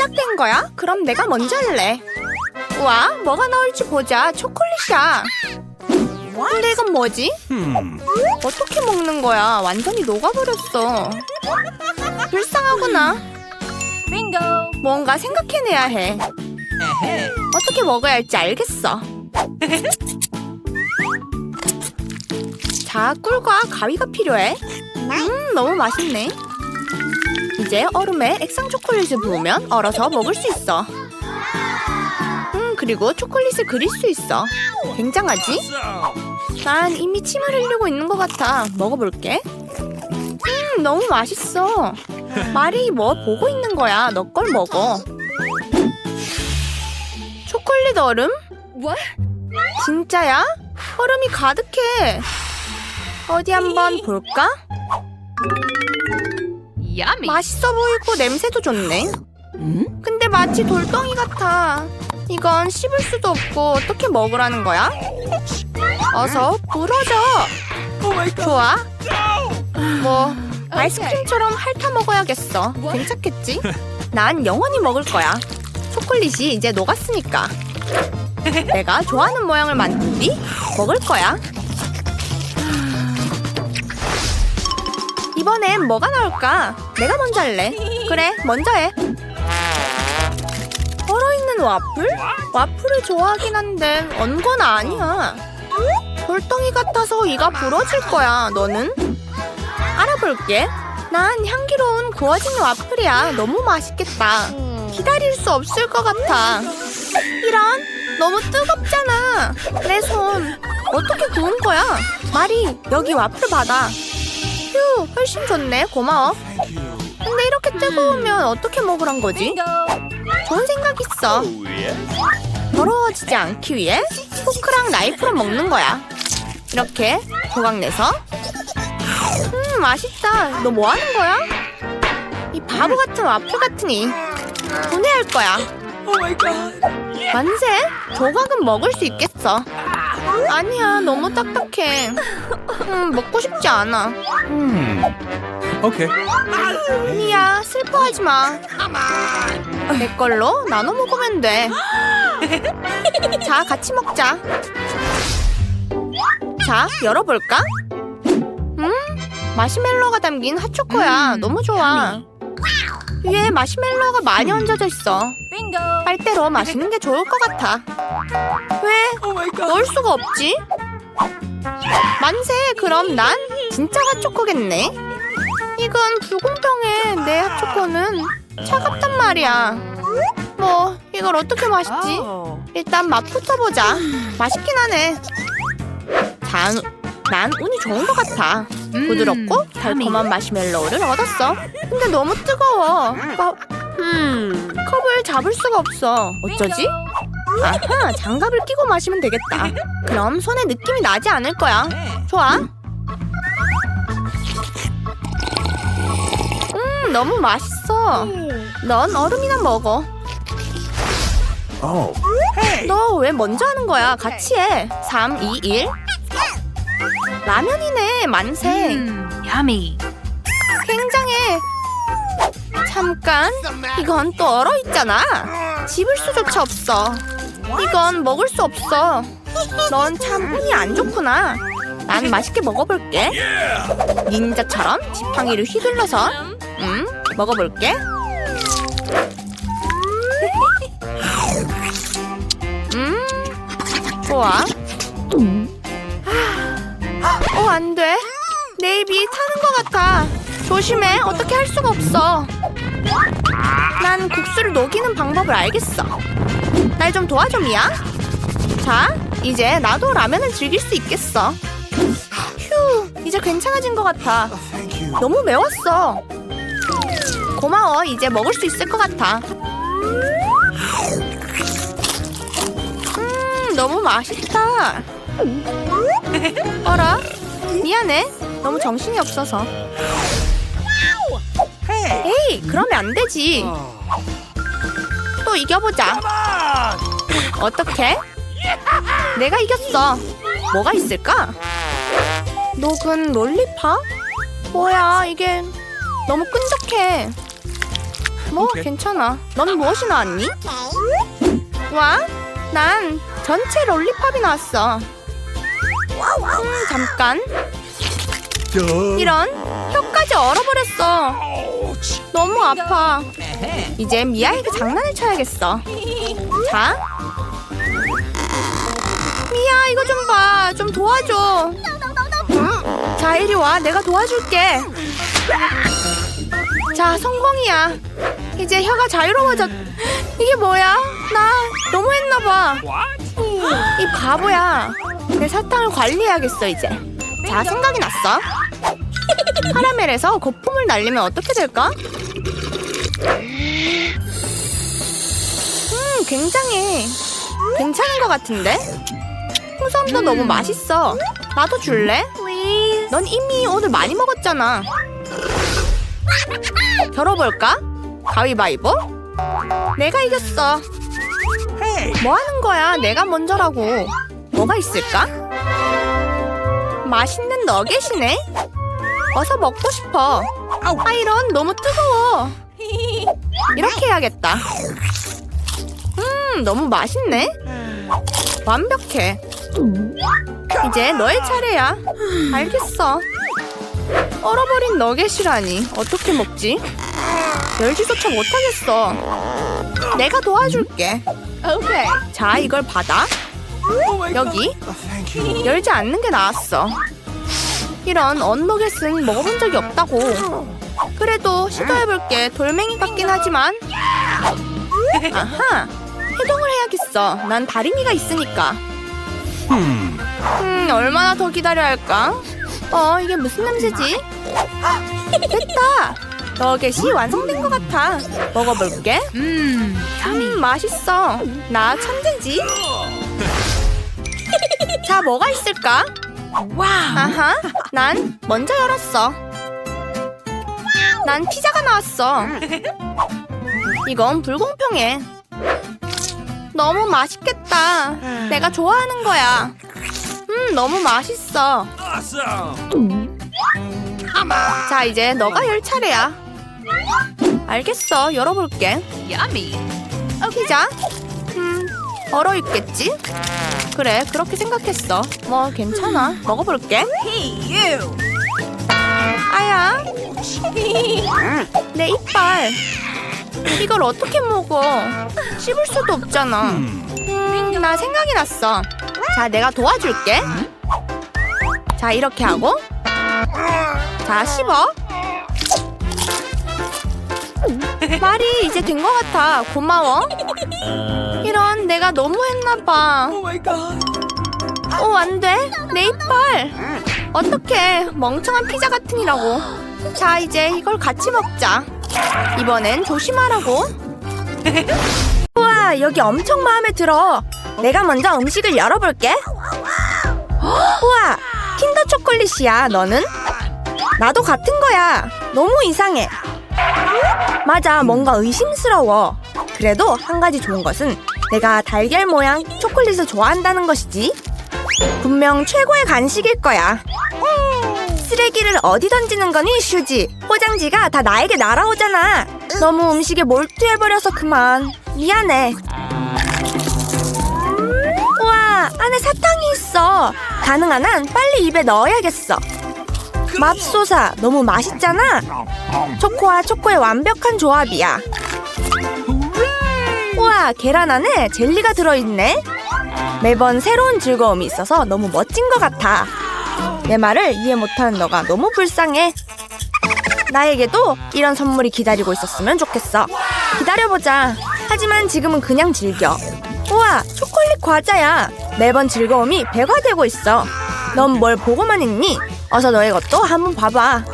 시작된 거야? 그럼 내가 먼저 할래. 우와, 뭐가 나올지 보자. 초콜릿이야. 근데 이건 뭐지? 어떻게 먹는 거야? 완전히 녹아버렸어. 불쌍하구나. 뭔가 생각해내야 해. 어떻게 먹어야 할지 알겠어. 자, 꿀과 가위가 필요해. 음, 너무 맛있네. 이제 얼음에 액상 초콜릿을 부으면 얼어서 먹을 수 있어. 음, 그리고 초콜릿을 그릴 수 있어. 굉장하지? 난 이미 침을 흘리고 있는 것 같아. 먹어볼게. 음, 너무 맛있어. 말이 뭐 보고 있는 거야. 너 걸 먹어. 초콜릿 얼음? 진짜야? 얼음이 가득해. 어디 한번 볼까? Yummy. 맛있어 보이고 냄새도 좋네. 근데 마치 돌덩이 같아. 이건 씹을 수도 없고 어떻게 먹으라는 거야? 어서 부러져. 좋아. 뭐 아이스크림처럼 핥아 먹어야겠어. 괜찮겠지? 난 영원히 먹을 거야. 초콜릿이 이제 녹았으니까. 내가 좋아하는 모양을 만든 뒤 먹을 거야. 이번엔 뭐가 나올까? 내가 먼저 할래. 그래, 먼저 해. 얼어있는 와플? 와플을 좋아하긴 한데 언건 아니야. 돌덩이 같아서 이가 부러질 거야. 너는? 알아볼게. 난 향기로운 구워진 와플이야. 너무 맛있겠다. 기다릴 수 없을 것 같아. 이런 너무 뜨겁잖아. 내 손 어떻게 구운 거야? 마리 여기 와플 받아. 휴 훨씬 좋네. 고마워. 근데 이렇게 뜨거우면 어떻게 먹으란 거지? 좋은 생각 있어. 더러워지지 않기 위해 포크랑 나이프로 먹는 거야. 이렇게 조각내서. 음 맛있다. 너 뭐 하는 거야? 이 바보 같은 와플 같으니 분해할 거야. 만세? 조각은 먹을 수 있겠어. 아니야, 너무 딱딱해. 음, 먹고 싶지 않아. Okay. 미야, 슬퍼하지 마. 내 걸로 나눠 먹으면 돼. 자, 같이 먹자. 자, 열어볼까? 음, 마시멜로가 담긴 핫초코야. 너무 좋아. 위에 마시멜로가 많이 얹어져 있어. 빨대로 마시는 게 좋을 것 같아. 왜 넣을 수가 없지? 만세, 그럼 난 진짜 핫초코겠네. 이건 불공평해. 내 핫초코는 차갑단 말이야. 뭐 이걸 어떻게 마시지? 일단 맛부터 보자. 맛있긴 하네. 자, 난 운이 좋은 것 같아. 음, 부드럽고 달콤한 마시멜로우를 얻었어. 근데 너무 뜨거워. 어, 음, 컵을 잡을 수가 없어. 어쩌지? 아하, 장갑을 끼고 마시면 되겠다. 그럼 손에 느낌이 나지 않을 거야. 좋아. 음, 너무 맛있어. 넌 얼음이나 먹어. Oh. 너왜 먼저 하는 거야? 같이 해. 3, 2, 1. 라면이네, 만세. Mm, yummy. 굉장해. 잠깐, 이건 또 얼어 있잖아. 집을 수조차 없어. 이건 먹을 수 없어. 넌 참 운이 안 좋구나. 난 맛있게 먹어볼게. 닌자처럼 지팡이를 휘둘러서, 음, 먹어볼게. 음, 좋아. 어, 안 돼. 내 입이 타는 것 같아. 조심해. 어떻게 할 수가 없어. 난 국수를 녹이는 방법을 알겠어. 날 좀 도와줘, 미야. 자, 이제 나도 라면을 즐길 수 있겠어. 휴, 이제 괜찮아진 것 같아. 너무 매웠어. 고마워. 이제 먹을 수 있을 것 같아. 음, 너무 맛있다. 어라? 미안해. 너무 정신이 없어서. 에이, 그러면 안 되지. 또 이겨보자. 어떻게? 내가 이겼어. 뭐가 있을까? 녹은 롤리팝? 뭐야, 이게 너무 끈적해. 뭐. 괜찮아. 넌 무엇이 나왔니? 와, 난 전체 롤리팝이 나왔어. 음, 잠깐. 이런 혀까지 얼어버렸어. 너무 아파. 이제 미아에게 장난을 쳐야겠어. 자, 미아 이거 좀 봐. 좀 도와줘. 자, 이리 와. 내가 도와줄게. 자, 성공이야. 이제 혀가 자유로워졌. 이게 뭐야? 나 너무 했나 봐. 이 바보야. 내 사탕을 관리해야겠어 이제. 자, 생각이 났어. 카라멜에서 거품을 날리면 어떻게 될까? 음, 굉장히 괜찮은 것 같은데? 홍삼도 너무 맛있어. 나도 줄래? 넌 이미 오늘 많이 먹었잖아. 겨뤄볼까? 가위바위보? 내가 이겼어. 뭐 하는 거야? 내가 먼저라고. 뭐가 있을까? 맛있는 너겟이네? 어서 먹고 싶어. 아, 이런, 너무 뜨거워. 이렇게 해야겠다. 음, 너무 맛있네? 완벽해. 이제 너의 차례야. 알겠어. 얼어버린 너겟이라니. 어떻게 먹지? 열지조차 못하겠어. 내가 도와줄게. 오케이. 자, 이걸 받아. 여기. 열지 않는 게 나았어. 이런 언너겟은 먹어본 적이 없다고. 그래도 시도해볼게. 돌멩이 같긴 하지만. 아하. 해동을 해야겠어. 난 다리미가 있으니까. 음, 얼마나 더 기다려야 할까? 어, 이게 무슨 냄새지? 됐다! 너겟이 완성된 것 같아. 먹어볼게. Yummy. 음, 맛있어. 나 천재지? 자, 뭐가 있을까? Wow. 아하, 난 먼저 열었어. 난 피자가 나왔어. 이건 불공평해. 너무 맛있겠다. 내가 좋아하는 거야. 음, 너무 맛있어. 자, 이제 너가 열 차례야. 알겠어. 열어볼게. 피자? 음, 얼어 있겠지? 그래, 그렇게 생각했어. 뭐 괜찮아. 먹어볼게. 아야. 내 이빨. 이걸 어떻게 먹어? 씹을 수도 없잖아. 음, 나 생각이 났어. 자, 내가 도와줄게. 자, 이렇게 하고. 자, 씹어. 말이 이제 된 것 같아. 고마워. 내가 너무 했나봐. 어, 안 돼. 내 이빨. 어떡해. 멍청한 피자 같으니라고. 자, 이제 이걸 같이 먹자. 이번엔 조심하라고. 우와, 여기 엄청 마음에 들어. 내가 먼저 음식을 열어볼게. 우와, 킨더 초콜릿이야. 너는? 나도 같은 거야. 너무 이상해. 맞아, 뭔가 의심스러워. 그래도 한 가지 좋은 것은 내가 달걀 모양 초콜릿을 좋아한다는 것이지. 분명 최고의 간식일 거야. 쓰레기를 어디 던지는 거니, 슈지? 포장지가 다 나에게 날아오잖아. 너무 음식에 몰두해버려서 그만. 미안해. 우와, 안에 사탕이 있어. 가능한 한 빨리 입에 넣어야겠어. 맙소사, 너무 맛있잖아. 초코와 초코의 완벽한 조합이야. 우와, 계란 안에 젤리가 들어있네. 매번 새로운 즐거움이 있어서 너무 멋진 것 같아. 내 말을 이해 못하는 너가 너무 불쌍해. 나에게도 이런 선물이 기다리고 있었으면 좋겠어. 기다려보자. 하지만 지금은 그냥 즐겨. 우와, 초콜릿 과자야. 매번 즐거움이 배가 되고 있어. 넌 뭘 보고만 있니? 어서 너의 것도 한번 봐봐.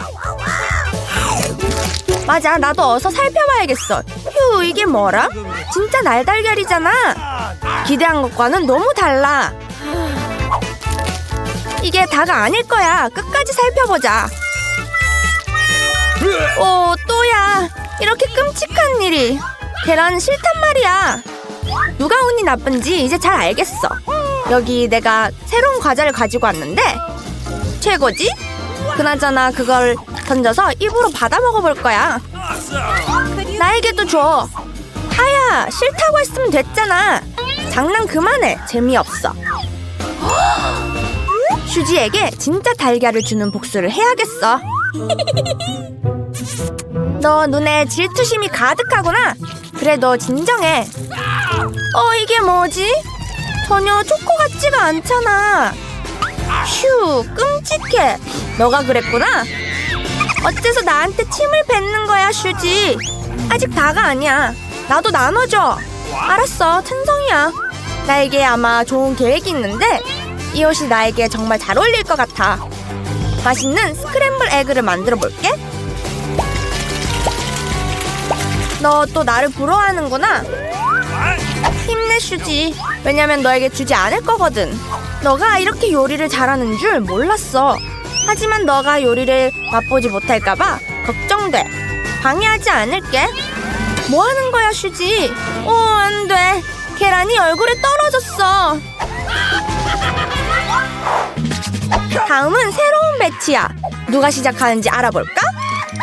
맞아, 나도 어서 살펴봐야겠어. 휴, 이게 뭐라? 진짜 날달걀이잖아. 기대한 것과는 너무 달라. 이게 다가 아닐 거야. 끝까지 살펴보자. 오, 또야. 이렇게 끔찍한 일이. 계란 싫단 말이야. 누가 운이 나쁜지 이제 잘 알겠어. 여기 내가 새로운 과자를 가지고 왔는데 최고지? 그나저나 그걸 던져서 입으로 받아 먹어볼 거야. 나에게도 줘. 아야, 싫다고 했으면 됐잖아. 장난 그만해. 재미없어. 슈지에게 진짜 달걀을 주는 복수를 해야겠어. 너 눈에 질투심이 가득하구나. 그래, 너 진정해. 어, 이게 뭐지? 전혀 초코 같지가 않잖아. 휴, 끔찍해. 너가 그랬구나. 어째서 나한테 침을 뱉는 거야, 슈지? 아직 다가 아니야. 나도 나눠줘. 알았어, 찬성이야. 나에게 아마 좋은 계획이 있는데 이 옷이 나에게 정말 잘 어울릴 것 같아. 맛있는 스크램블 에그를 만들어 볼게. 너 또 나를 부러워하는구나. 힘내, 슈지. 왜냐면 너에게 주지 않을 거거든. 너가 이렇게 요리를 잘하는 줄 몰랐어. 하지만 너가 요리를 맛보지 못할까봐 걱정돼. 방해하지 않을게. 뭐 하는 거야, 슈지? 오, 안 돼. 계란이 얼굴에 떨어졌어. 다음은 새로운 배치야. 누가 시작하는지 알아볼까?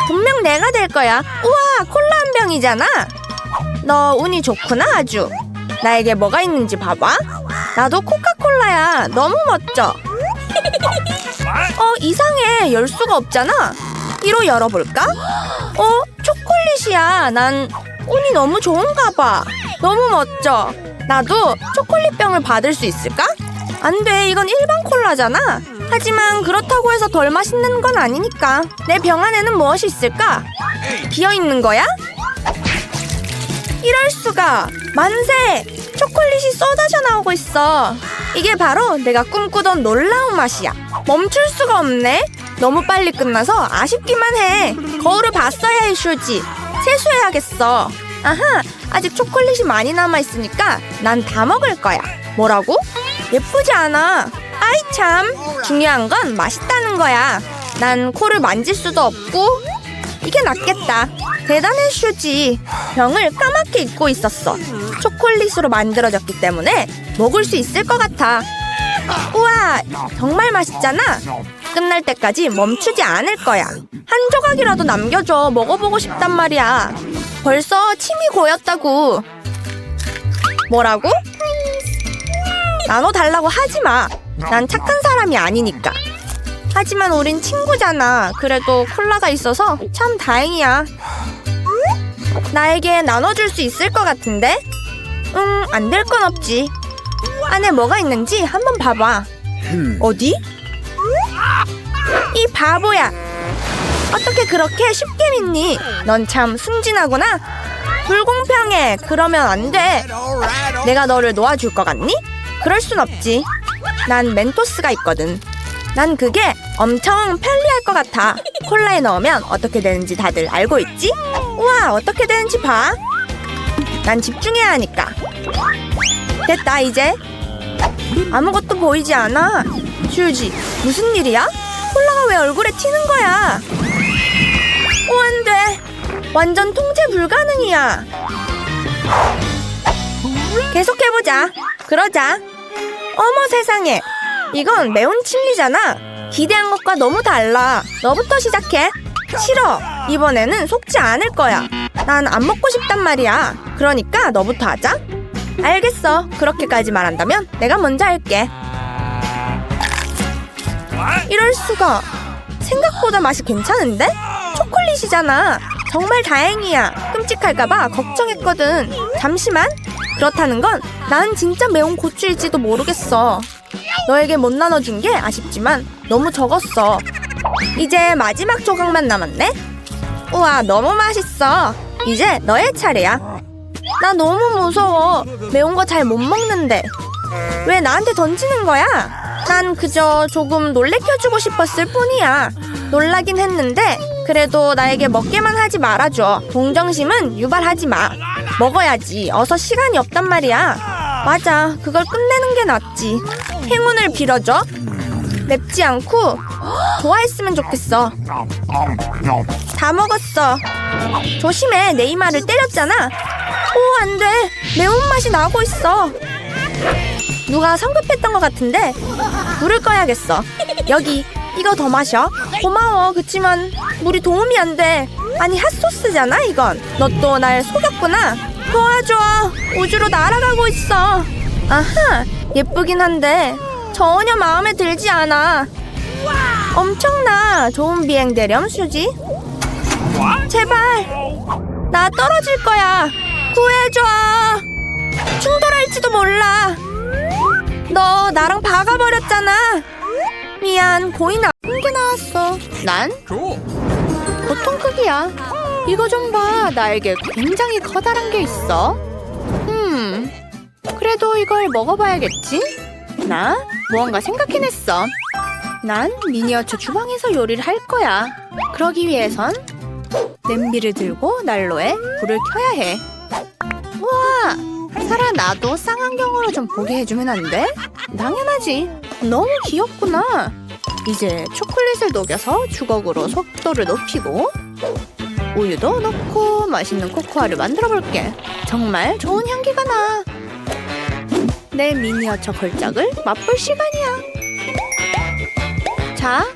분명 내가 될 거야. 우와, 콜라 한 병이잖아. 너 운이 좋구나, 아주. 나에게 뭐가 있는지 봐봐. 나도 코카콜라야. 너무 멋져. 어, 이상해. 열 수가 없잖아. 이로 열어볼까? 어, 초콜릿이야. 난 운이 너무 좋은가 봐. 너무 멋져. 나도 초콜릿 병을 받을 수 있을까? 안 돼. 이건 일반 콜라잖아. 하지만 그렇다고 해서 덜 맛있는 건 아니니까. 내 병 안에는 무엇이 있을까? 비어 있는 거야? 이럴 수가. 만세! 초콜릿이 쏟아져 나오고 있어. 이게 바로 내가 꿈꾸던 놀라운 맛이야. 멈출 수가 없네. 너무 빨리 끝나서 아쉽기만 해. 거울을 봤어야 해, 슈지. 세수해야겠어. 아하, 아직 초콜릿이 많이 남아 있으니까 난 다 먹을 거야. 뭐라고? 예쁘지 않아. 아이 참. 중요한 건 맛있다는 거야. 난 코를 만질 수도 없고 이게 낫겠다. 대단해 슈지. 병을 까맣게 잊고 있었어. 초콜릿으로 만들어졌기 때문에 먹을 수 있을 것 같아. 우와, 정말 맛있잖아. 끝날 때까지 멈추지 않을 거야. 한 조각이라도 남겨줘. 먹어보고 싶단 말이야. 벌써 침이 고였다고. 뭐라고? 나눠 달라고 하지 마. 난 착한 사람이 아니니까. 하지만 우린 친구잖아. 그래도 콜라가 있어서 참 다행이야. 나에게 나눠줄 수 있을 것 같은데? 음, 안될 건 없지. 안에 뭐가 있는지 한번 봐봐. 어디? 이 바보야. 어떻게 그렇게 쉽게 믿니? 넌 참 순진하구나. 불공평해. 그러면 안 돼. 내가 너를 놓아줄 것 같니? 그럴 순 없지. 난 멘토스가 있거든. 난 그게 엄청 편리할 것 같아. 콜라에 넣으면 어떻게 되는지 다들 알고 있지? 우와, 어떻게 되는지 봐. 난 집중해야 하니까. 됐다, 이제. 아무것도 보이지 않아. 슈지, 무슨 일이야? 콜라가 왜 얼굴에 튀는 거야? 오, 안 돼. 완전 통제 불가능이야. 계속해보자. 그러자. 어머 세상에. 이건 매운 칠리잖아. 기대한 것과 너무 달라. 너부터 시작해. 싫어. 이번에는 속지 않을 거야. 난 안 먹고 싶단 말이야. 그러니까 너부터 하자. 알겠어. 그렇게까지 말한다면 내가 먼저 할게. 이럴 수가. 생각보다 맛이 괜찮은데? 초콜릿이잖아. 정말 다행이야. 끔찍할까봐 걱정했거든. 잠시만. 그렇다는 건 난 진짜 매운 고추일지도 모르겠어. 너에게 못 나눠준 게 아쉽지만 너무 적었어. 이제 마지막 조각만 남았네? 우와, 너무 맛있어. 이제 너의 차례야. 나 너무 무서워. 매운 거 잘 못 먹는데. 왜 나한테 던지는 거야? 난 그저 조금 놀래켜주고 싶었을 뿐이야. 놀라긴 했는데, 그래도 나에게 먹게만 하지 말아줘. 동정심은 유발하지 마. 먹어야지. 어서 시간이 없단 말이야. 맞아. 그걸 끝내는 게 낫지. 행운을 빌어줘. 맵지 않고 좋아했으면 좋겠어. 다 먹었어. 조심해. 내 이마를 때렸잖아. 오, 안 돼. 매운맛이 나고 있어. 누가 성급했던 것 같은데 물을 꺼야겠어. 여기 이거 더 마셔. 고마워. 그치만 물이 도움이 안 돼. 아니 핫소스잖아 이건. 너 또 날 속였구나. 도와줘. 우주로 날아가고 있어. 아하 예쁘긴 한데 전혀 마음에 들지 않아. 엄청나. 좋은 비행 대렴 수지. 제발 나 떨어질 거야. 구해줘. 충돌할지도 몰라. 너 나랑 박아버렸잖아. 미안, 고인 아픈 게 나왔어. 난. 보통 크기야. 이거 좀 봐. 나에게 굉장히 커다란 게 있어. 음, 그래도 이걸 먹어봐야겠지? 나 무언가 생각해냈어. 난 미니어처 주방에서 요리를 할 거야. 그러기 위해선 냄비를 들고 난로에 불을 켜야 해. 우와! 사라 나도 쌍안경으로 좀 보게 해주면 안 돼? 당연하지. 너무 귀엽구나. 이제 초콜릿을 녹여서 주걱으로 속도를 높이고 우유도 넣고 맛있는 코코아를 만들어 볼게. 정말 좋은 향기가 나. 내 미니어처 걸작을 맛볼 시간이야. 자,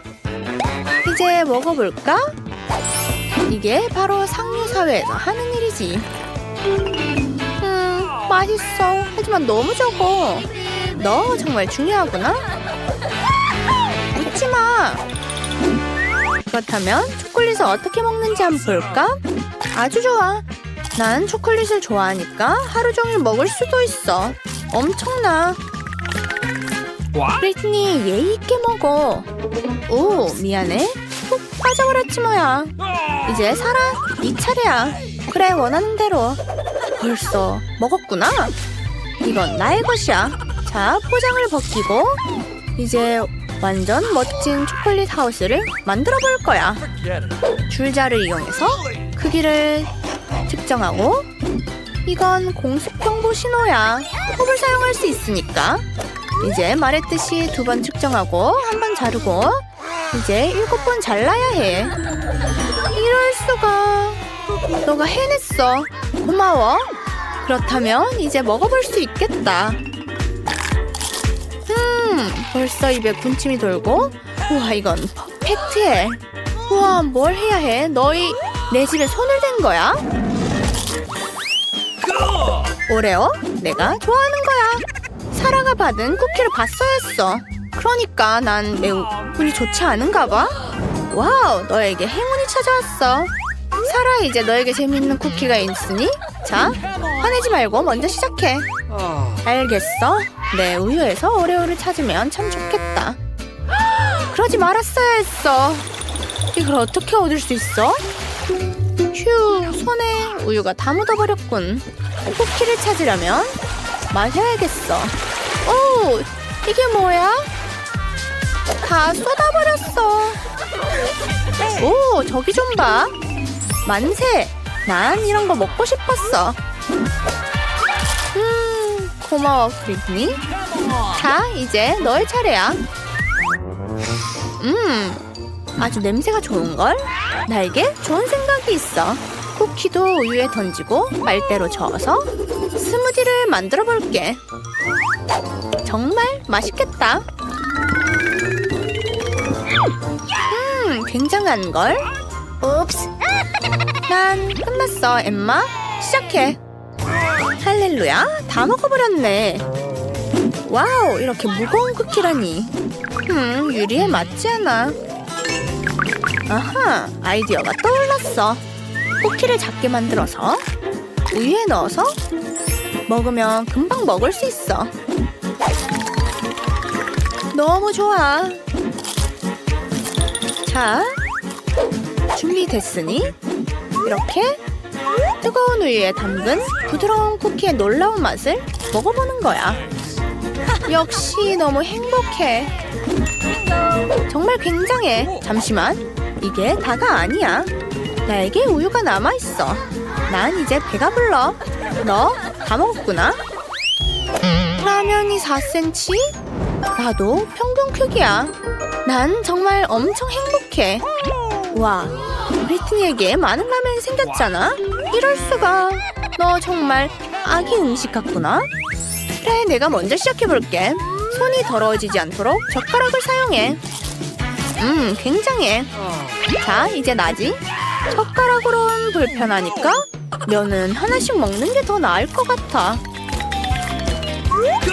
이제 먹어볼까? 이게 바로 상류 사회에서 하는 일이지. 음, 맛있어. 하지만 너무 적어. 너 정말 중요하구나. 웃지 마. 그렇다면 초콜릿을 어떻게 먹는지 한번 볼까? 아주 좋아. 난 초콜릿을 좋아하니까 하루 종일 먹을 수도 있어. 엄청나. 브리트니 예의 있게 먹어. 오 미안해. 푹 빠져버렸지 뭐야. 이제 사라 네 차례야. 그래 원하는 대로. 벌써 먹었구나. 이건 나의 것이야. 자 포장을 벗기고 이제 완전 멋진 초콜릿 하우스를 만들어 볼 거야. 줄자를 이용해서 크기를 측정하고 이건 공습경보 신호야. 톱을 사용할 수 있으니까 이제 말했듯이 두 번 측정하고 한 번 자르고 이제 일곱 번 잘라야 해. 이럴 수가. 너가 해냈어. 고마워. 그렇다면 이제 먹어볼 수 있겠다. 음, 벌써 입에 군침이 돌고 우와 이건 퍼펙트해. 우와 뭘 해야 해? 너희 내 집에 손을 댄 거야? 오레오? 내가 좋아하는 거야. 사라가 받은 쿠키를 봤어야 했어. 그러니까 난 매우 운이 좋지 않은가 봐. 와우, 너에게 행운이 찾아왔어. 사라, 이제 너에게 재미있는 쿠키가 있으니 자, 화내지 말고 먼저 시작해. 알겠어. 내 우유에서 오레오를 찾으면 참 좋겠다. 그러지 말았어야 했어. 이걸 어떻게 얻을 수 있어? 휴, 손에 우유가 다 묻어버렸군. 쿠키를 찾으려면 마셔야겠어. 오, 이게 뭐야? 다 쏟아버렸어. 오, 저기 좀 봐. 만세. 난 이런 거 먹고 싶었어. 음, 고마워, 브리트니. 자, 이제 너의 차례야. 음, 아주 냄새가 좋은걸? 나에게 좋은 생각이 있어. 쿠키도 우유에 던지고 빨대로 저어서 스무디를 만들어 볼게. 정말 맛있겠다. 음, 굉장한 걸? 옵스. 난 끝났어, 엠마. 시작해. 할렐루야, 다 먹어버렸네. 와우, 이렇게 무거운 쿠키라니. 음, 유리에 맞지 않아. 아하, 아이디어가 떠올랐어. 쿠키를 작게 만들어서 우유에 넣어서 먹으면 금방 먹을 수 있어. 너무 좋아. 자, 준비됐으니 이렇게 뜨거운 우유에 담근 부드러운 쿠키의 놀라운 맛을 먹어보는 거야. 역시 너무 행복해. 정말 굉장해. 잠시만. 이게 다가 아니야. 나에게 우유가 남아있어. 난 이제 배가 불러. 너 다 먹었구나? 라면이 4cm? 나도 평균 크기야. 난 정말 엄청 행복해. 와, 브리트니에게 많은 라면이 생겼잖아? 이럴 수가. 너 정말 아기 음식 같구나? 그래, 내가 먼저 시작해볼게. 손이 더러워지지 않도록 젓가락을 사용해. 음, 굉장해. 자, 이제 나지? 젓가락으론 불편하니까 면은 하나씩 먹는 게 더 나을 것 같아.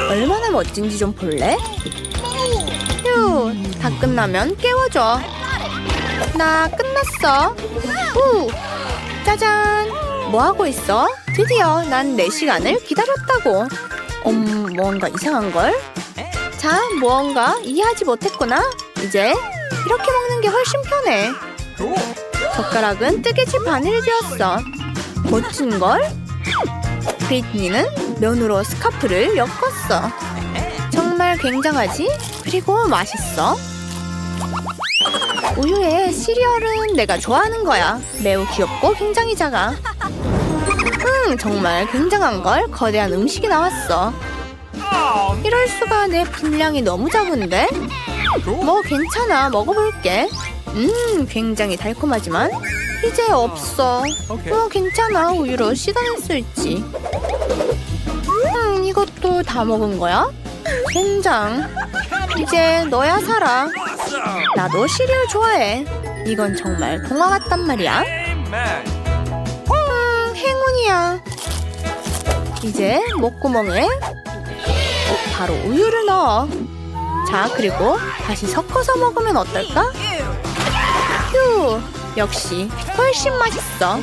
얼마나 멋진지 좀 볼래? 휴, 다 끝나면 깨워줘. 나 끝났어. 후, 짜잔. 뭐 하고 있어? 드디어 난 내 시간을 기다렸다고. 음, 뭔가 이상한 걸? 자, 무언가 이해하지 못했구나. 이제 이렇게 먹는 게 훨씬 편해. 젓가락은 뜨개질 바늘이 되었어. 멋진 걸? 브리트니는 면으로 스카프를 엮었어. 정말 굉장하지? 그리고 맛있어. 우유에 시리얼은 내가 좋아하는 거야. 매우 귀엽고 굉장히 작아. 음, 정말 굉장한 걸 거대한 음식이 나왔어. 이럴 수가 내 분량이 너무 작은데? 뭐 괜찮아 먹어볼게. 음, 굉장히 달콤하지만 이제 없어. 뭐 괜찮아 우유로 씻어낼 수 있지. 음, 이것도 다 먹은 거야? 젠장. 이제 너야 살아. 나도 시리얼 좋아해. 이건 정말 동화 같단 말이야. 음, 행운이야. 이제 목구멍에 바로 우유를 넣어. 자, 그리고 다시 섞어서 먹으면 어떨까? 휴, 역시 훨씬 맛있어.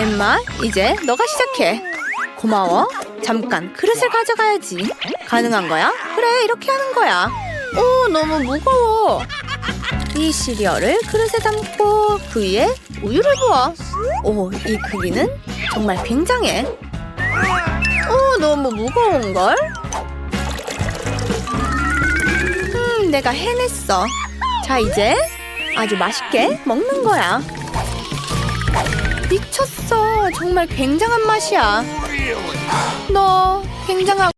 엠마, 이제 너가 시작해. 고마워. 잠깐 그릇을 가져가야지. 가능한 거야? 그래, 이렇게 하는 거야. 오, 너무 무거워. 이 시리얼을 그릇에 담고 그 위에 우유를 부어. 오, 이 크기는 정말 굉장해. 오, 너무 무거운걸? 음, 내가 해냈어. 자, 이제 아주 맛있게 먹는 거야. 미쳤어. 정말 굉장한 맛이야. 너 굉장하고